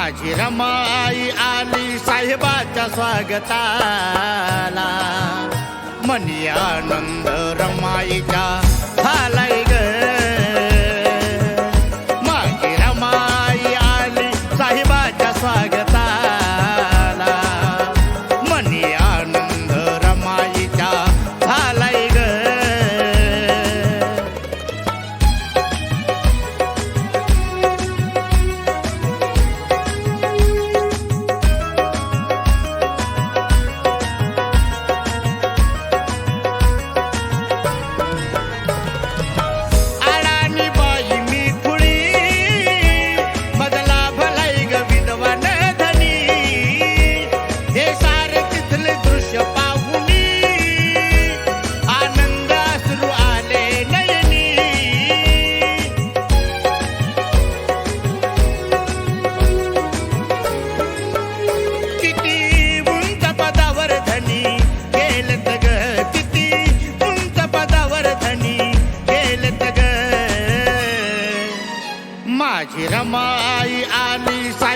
माझी रमाई आली साहेबाच्या स्वागताला. मनी आनंद रमाईच्या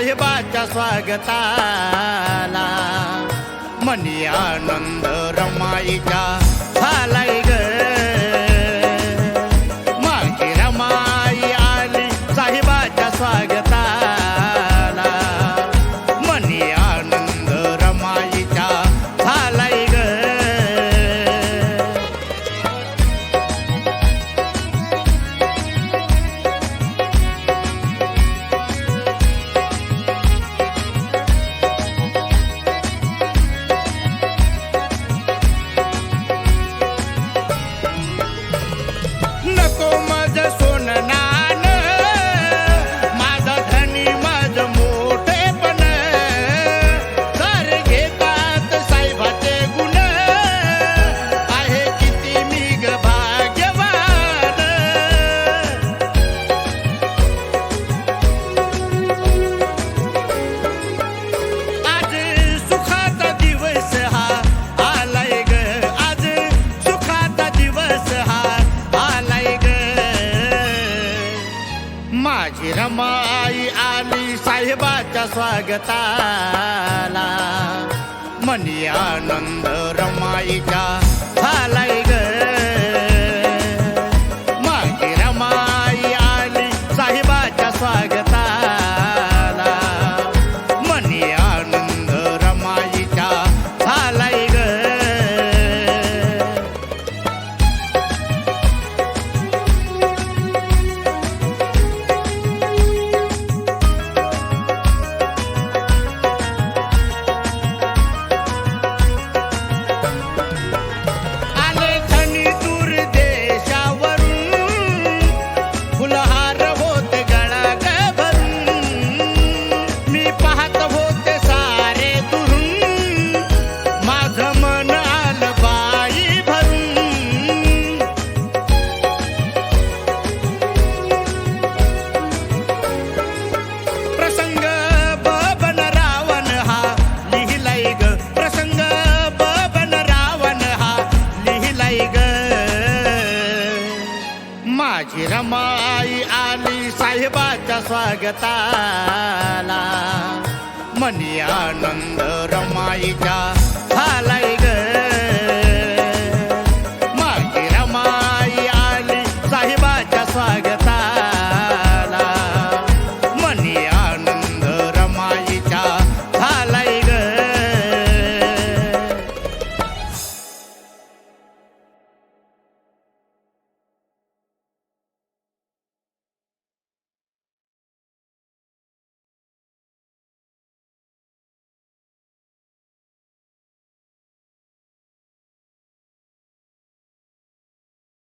साहेबाच्या स्वागताला. मनी आनंद रमाईचा झालाय देवाच्या स्वागताला. मनी आनंद रमाईचा झालाय ग. मागे रमाई आली साहेबाच्या स्वागत माझी रमाई आली साहेबाच्या स्वागताला. मनी आनंद रमाईच्या